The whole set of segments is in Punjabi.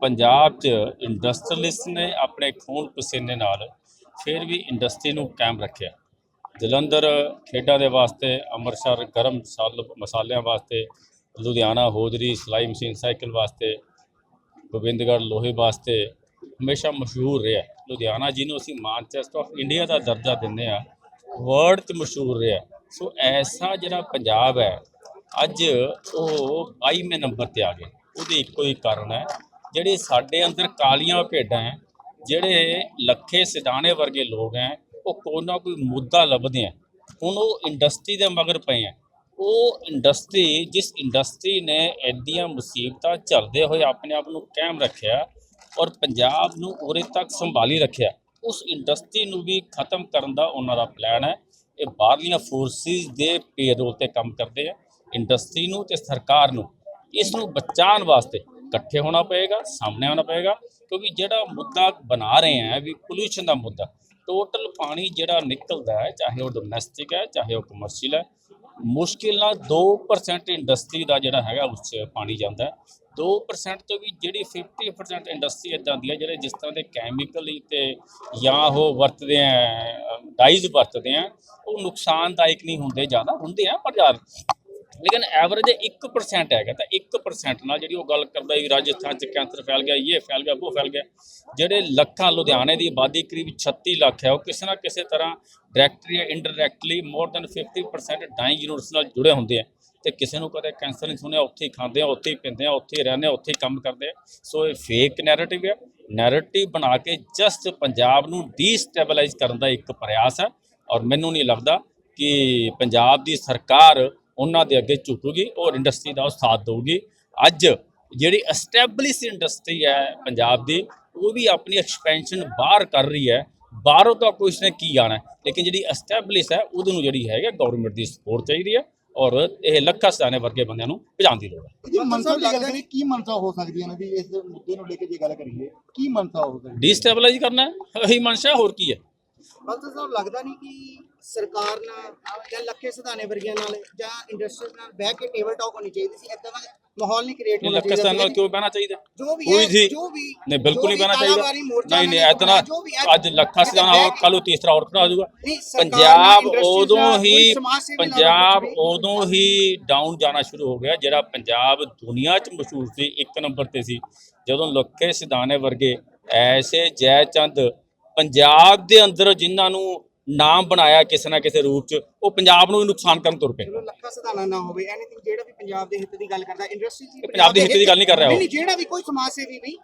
ਪੰਜਾਬ 'ਚ ਇੰਡਸਟਰੀਅਲਿਸਟ ਨੇ ਆਪਣੇ ਖੂਨ ਪਸੀਨੇ ਨਾਲ ਫਿਰ ਵੀ ਇੰਡਸਟਰੀ ਨੂੰ ਕਾਇਮ ਰੱਖਿਆ। ਜਲੰਧਰ ਖੇਡਾਂ ਦੇ ਵਾਸਤੇ, ਅੰਮ੍ਰਿਤਸਰ ਗਰਮ ਮਸਾਲ ਮਸਾਲਿਆਂ ਵਾਸਤੇ ਲੁਧਿਆਣਾ ਹੋਜਰੀ ਸਿਲਾਈ ਮਸ਼ੀਨ ਸਾਈਕਲ ਵਾਸਤੇ, ਗੋਬਿੰਦਗੜ੍ਹ ਲੋਹੇ ਵਾਸਤੇ ਹਮੇਸ਼ਾ ਮਸ਼ਹੂਰ ਰਿਹਾ। ਲੁਧਿਆਣਾ ਜਿਹਨੂੰ ਅਸੀਂ ਮਾਨਚੈਸਟਰ ਆਫ ਇੰਡੀਆ ਦਾ ਦਰਜਾ ਦਿੰਦੇ ਆ ਵਰਲਡ 'ਚ ਮਸ਼ਹੂਰ ਰਿਹਾ। ਸੋ ਐਸਾ ਜਿਹੜਾ ਪੰਜਾਬ ਹੈ, ਅੱਜ ਉਹ 22ਵੇਂ ਨੰਬਰ ਤੇ ਆ ਗਿਆ। ਉਹਦੇ ਇੱਕੋ ਹੀ ਕਾਰਨ ਹੈ, ਜਿਹੜੇ ਸਾਡੇ ਅੰਦਰ ਕਾਲੀਆਂ ਭੇਡਾਂ ਹੈ, ਜਿਹੜੇ ਲੱਖੇ ਸਿਧਾਣੇ ਵਰਗੇ ਲੋਕ ਹੈ, ਉਹ ਕੋਈ ਨਾ ਕੋਈ ਮੁੱਦਾ ਲੱਭਦੇ ਆ ਹੁਣ ਉਹ ਇੰਡਸਟਰੀ ਦੇ ਮਗਰ ਪਏ ਆ ਉਹ ਇੰਡਸਟਰੀ ਜਿਸ ਇੰਡਸਟਰੀ ਨੇ ਐਡੀਆਂ ਮੁਸੀਬਤਾਂ ਝੱਲਦੇ ਹੋਏ ਆਪਣੇ ਆਪ ਨੂੰ ਕਾਇਮ ਰੱਖਿਆ ਔਰ ਪੰਜਾਬ ਨੂੰ ਉਰੇ ਤੱਕ ਸੰਭਾਲੀ ਰੱਖਿਆ, ਉਸ ਇੰਡਸਟਰੀ ਨੂੰ ਵੀ ਖਤਮ ਕਰਨ ਦਾ ਉਹਨਾਂ ਦਾ ਪਲਾਨ ਹੈ। ਇਹ ਬਾਹਰਲੀਆਂ ਫੋਰਸਿਸ ਦੇ ਪੇਰੋਲ ਤੇ ਕੰਮ ਕਰਦੇ ਆ ਇੰਡਸਟਰੀ ਨੂੰ ਤੇ ਸਰਕਾਰ ਨੂੰ। ਇਸ ਨੂੰ ਬਚਾਉਣ ਵਾਸਤੇ ਇਕੱਠੇ ਹੋਣਾ ਪਏਗਾ, ਸਾਹਮਣੇ ਆਉਣਾ ਪਏਗਾ, ਕਿਉਂਕਿ ਜਿਹੜਾ ਮੁੱਦਾ ਬਣਾ ਰਹੇ ਆ ਵੀ ਪੋਲੂਸ਼ਨ ਦਾ ਮੁੱਦਾ। ਟੋਟਲ ਪਾਣੀ ਜਿਹੜਾ ਨਿਕਲਦਾ ਹੈ, ਚਾਹੇ ਉਹ ਡੋਮੈਸਟਿਕ ਹੈ, ਚਾਹੇ ਉਹ ਕਮਰਸ਼ੀਅਲ ਹੈ ਮੁਸ਼ਕਿਲ ਨਾਲ 2% ਇੰਡਸਟਰੀ ਦਾ ਜਿਹੜਾ ਹੈਗਾ ਉਸ 'ਚ ਪਾਣੀ ਜਾਂਦਾ ਹੈ। 2% ਤੋਂ ਵੀ ਜਿਹੜੀ 50% ਇੰਡਸਟਰੀ ਇਦਾਂ ਦੀ ਹੈ, ਜਿਹੜੇ ਜਿਸ ਤਰ੍ਹਾਂ ਦੇ ਕੈਮੀਕਲ ਤੇ ਜਾਂ ਉਹ ਵਰਤਦੇ ਆ ਡਾਈਜ਼ ਵਰਤਦੇ ਆ, ਉਹ ਨੁਕਸਾਨਦਾਇਕ ਨਹੀਂ ਹੁੰਦੇ, ਜ਼ਿਆਦਾ ਹੁੰਦੇ ਆ, ਪਰ ਲੇਕਿਨ ਐਵਰੇਜ 1% ਹੈਗਾ ਤਾਂ 1% ਨਾਲ ਜਿਹੜੀ ਉਹ ਗੱਲ ਕਰਦਾ ਵੀ ਰਾਜਸਥਾਨ ਚ ਕੈਂਸਰ ਫੈਲ ਗਿਆ, ਇਹ ਫੈਲ ਗਿਆ, ਉਹ ਫੈਲ ਗਿਆ। ਜਿਹੜੇ ਲੱਖਾਂ ਲੁਧਿਆਣੇ ਦੀ ਆਬਾਦੀ ਕਰੀਬ 36 ਲੱਖ ਹੈ, ਉਹ ਕਿਸੇ ਨਾ ਕਿਸੇ ਤਰ੍ਹਾਂ ਡਾਇਰੈਕਟਲੀ ਜਾਂ indirectly more than 50% dyeing units ਨਾਲ ਜੁੜੇ ਹੁੰਦੇ ਆ ਤੇ ਕਿਸੇ ਨੂੰ ਕਦੇ ਕੈਂਸਰ ਨਹੀਂ ਸੁਣਿਆ, ਉੱਥੇ ਹੀ ਖਾਂਦੇ ਆ, ਉੱਥੇ ਹੀ ਪੀਂਦੇ ਆ, ਉੱਥੇ ਹੀ ਰਹਿੰਦੇ ਆ, ਉੱਥੇ ਹੀ ਕੰਮ ਕਰਦੇ ਆ। ਸੋ ਇਹ ਫੇਕ ਨੈਰੇਟਿਵ ਹੈ ਨੈਰੇਟਿਵ ਬਣਾ ਕੇ ਜਸਟ ਪੰਜਾਬ ਨੂੰ ਡੀਸਟੇਬਲਾਈਜ਼ ਕਰਨ ਦਾ ਇੱਕ ਪ੍ਰਯਾਸ ਹੈ। ਔਰ ਮੈਨੂੰ ਨਹੀਂ ਲੱਗਦਾ ਕਿ ਪੰਜਾਬ ਦੀ ਸਰਕਾਰ ਉਹਨਾਂ ਦੇ ਅੱਗੇ ਝੁਕੂਗੀ ਔਰ ਇੰਡਸਟਰੀ ਦਾ ਉਹ ਸਾਥ ਦੇਊਗੀ। ਅੱਜ ਜਿਹੜੀ ਐਸਟੈਬਲਿਸ਼ ਇੰਡਸਟਰੀ ਹੈ ਪੰਜਾਬ ਦੀ ਉਹ ਵੀ ਆਪਣੀ ਐਕਸਪੈਂਸ਼ਨ ਬਾਹਰ ਕਰ ਰਹੀ ਹੈ। ਬਾਹਰੋਂ ਤਾਂ ਕੋਈ ਇਸਨੇ ਕੀ ਆਣਾ ਲੇਕਿਨ ਜਿਹੜੀ ਐਸਟੈਬਲਿਸ਼ ਹੈ ਉਹਦੇ ਨੂੰ ਜਿਹੜੀ ਹੈਗਾ ਗਵਰਨਮੈਂਟ ਦੀ ਸਪੋਰਟ ਚਾਹੀਦੀ ਹੈ ਔਰ ਇਹ ਲੱਖਾਂ ਸਿਆਣੇ ਵਰਗੇ ਬੰਦਿਆਂ ਨੂੰ ਭਜਾਉਣ ਦੀ ਲੋੜ ਹੈ। ਜੇ ਮਨਸਾ ਦੀ ਗੱਲ ਕਰੀਏ ਕੀ ਮਨਸਾ ਹੋ ਸਕਦੀ ਹੈ ਨਾ ਵੀ ਇਸ ਮੁੱਦੇ ਨੂੰ ਲੈ ਕੇ ਜੇ ਗੱਲ ਕਰੀਏ ਕੀ ਮਨਸਾ ਹੋ ਸਕਦੀ ਹੈ? ਡੀਸਟੇਬਲਾਈਜ਼ ਕਰਨਾ ਹੈ ਇਹੀ ਮਨਸ਼ਾ ਹੋਰ ਕੀ ਹੈ? ਬਲਤ ਸਾਹਿਬ ਲੱਗਦਾ ਨਹੀਂ ਕਿ ਸਰਕਾਰ ਨਾਲ ਜਾਂ ਲੱਖੇ ਸਿਧਾਣੇ ਵਰਗਿਆਂ ਨਾਲ ਜਾਂ ਇੰਡਸਟਰੀ ਨਾਲ ਬਹਿ ਕੇ ਟੇਬਲ ਟਾਕ ਹੋਣੀ ਚਾਹੀਦੀ ਸੀ ਇਦਾਂ ਦਾ ਮਾਹੌਲ ਨਹੀਂ ਕ੍ਰੀਏਟ ਹੋਣਾ ਲੱਖਾਂ ਸਿਆਣੇ ਨਾਲ ਚਾਹੀਦਾ ਕਿਉਂ ਬਹਿਣਾ ਚਾਹੀਦਾ? ਜੋ ਵੀ ਹੈ ਜੋ ਵੀ ਨਹੀਂ ਬਿਲਕੁਲ ਨਹੀਂ ਬਹਿਣਾ ਚਾਹੀਦਾ। ਨਹੀਂ ਨਹੀਂ ਇਤਨਾ ਅੱਜ ਲੱਖਾਂ ਸਿਆਣਾ ਹੋ ਕੱਲ ਨੂੰ ਤੀਸਰਾ ਹੋਰ ਖੜਾ ਹੋ ਜਾਊਗਾ। ਪੰਜਾਬ ਉਦੋਂ ਹੀ ਪੰਜਾਬ ਉਦੋਂ ਹੀ ਡਾਊਨ ਜਾਣਾ ਸ਼ੁਰੂ ਹੋ ਗਿਆ ਜਿਹੜਾ ਪੰਜਾਬ ਦੁਨੀਆ 'ਚ ਮਸ਼ਹੂਰ ਸੀ ਇੱਕ ਨੰਬਰ ਤੇ ਸੀ। ਜਦੋਂ ਲੱਖੇ ਸਿਧਾਣੇ ਵਰਗੇ ਐਸੇ ਜੈ ਚੰਦ ਪੰਜਾਬ ਦੇ ਅੰਦਰ ਜਿਨ੍ਹਾਂ ਨੂੰ ਨਾਮ ਬਣਾਇਆ ਕਿਸੇ ਨਾ ਕਿਸੇ ਰੂਪ 'ਚ ਉਹ ਪੰਜਾਬ ਨੂੰ ਨੁਕਸਾਨ ਕਰਨ ਤੁਰ ਪਏ। ਲੱਖਾ ਸਧਾਣਾ ਨਾ ਹੋਵੇ ਐਨੀਥਿੰਗ ਜਿਹੜਾ ਵੀ ਪੰਜਾਬ ਦੇ ਹਿੱਤ ਦੀ ਗੱਲ ਕਰਦਾ ਇੰਡਸਟਰੀ ਦੀ ਪੰਜਾਬ ਦੇ ਹਿੱਤ ਦੀ ਗੱਲ ਨਹੀਂ ਕਰ ਰਿਹਾ ਉਹ। ਨਹੀਂ ਵੀ ਕੋਈ ਸਮਾਜ ਸੇਵੀ ਨਹੀਂ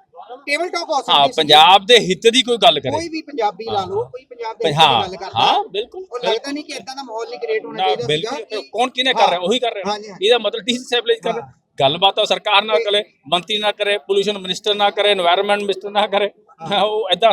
ਪੰਜਾਬ ਦੇ ਹਿੱਤ ਦੀ ਕੋਈ ਗੱਲ ਕਰੇ। ਕੋਈ ਵੀ ਪੰਜਾਬੀ ਲਾ ਲਓ ਕੋਈ ਪੰਜਾਬ ਦੇ ਹਿੱਤ ਦੀ ਗੱਲ ਕਰਦਾ। ਹਾਂ ਬਿਲਕੁਲ ਲੱਗਦਾ ਨਹੀਂ ਕਿ ਇਦਾਂ ਗੱਲਬਾਤ ਸਰਕਾਰ ਨਾਲ ਕਰੇ ਮੰਤਰੀ ਕਰੇ ਪੋਲੂਸ਼ਨ ਮਿਨਿਸਟਰ ਨਾਲ ਕਰੇ এনवायरमेंट ਕਰੇ। ਉਹ ਐਦਾਂ